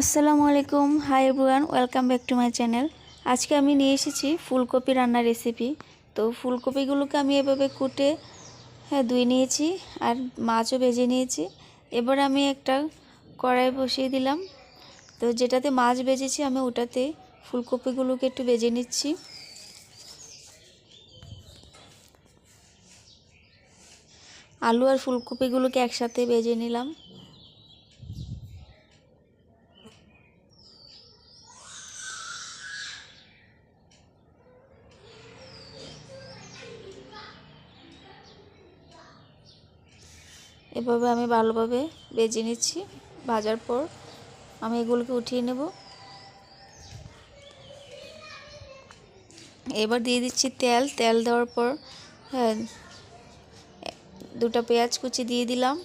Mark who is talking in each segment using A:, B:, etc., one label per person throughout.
A: আসসালামু আলাইকুম। Hi everyone welcome back to my channel আজকে আমি নিয়ে এসেছি ফুলকপি রান্নার রেসিপি তো ফুলকপিগুলোকে আমি এভাবে কুটে হ্যাঁ ধুয়ে নিয়েছি আর মাছও ভেজে নিয়েছি। এবার আমি একটা কড়াই বসিয়ে দিলাম। তো যেটাতে মাছ ভেজেছি, আমি ওটাতে ফুলকপিগুলোকে একটু ভেজে নিচ্ছি। আলু আর ফুলকপিগুলোকে একসাথে ভেজে নিলাম। এভাবে আমি ভালোভাবে বেজে নিচ্ছি, ভাজার পর আমি এগুলোকে উঠিয়ে নেব। এবার দিয়ে দিচ্ছি তেল তেল দেওয়ার পর হ্যাঁ দুটো পেঁয়াজ কুচি দিয়ে দিলাম।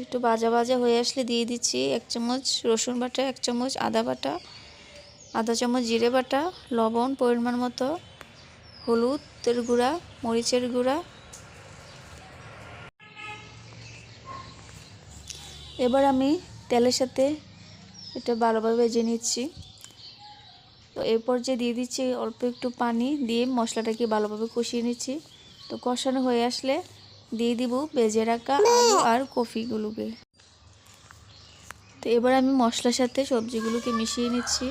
A: একটু ভাজা ভাজা হয়ে আসলে দিয়ে দিচ্ছি এক চামচ রসুন বাটা, এক চামচ আদা বাটা, আধা চামচ জিরে বাটা, লবণ, পরিমাণ মতো হলুদের গুঁড়া, মরিচের গুঁড়া এবার আমি তেলের সাথে এটা ভালোভাবে ভেজে নিচ্ছি। তো এরপর যে দিয়ে দিচ্ছি অল্প একটু পানি দিয়ে মশলাটাকে ভালোভাবে কষিয়ে নিচ্ছি। তো কষানো হয়ে আসলে দিয়ে দিব ভেজে রাখা আর কফিগুলোকে। তো এবার আমি মশলার সাথে সবজিগুলোকে মিশিয়ে নিচ্ছি।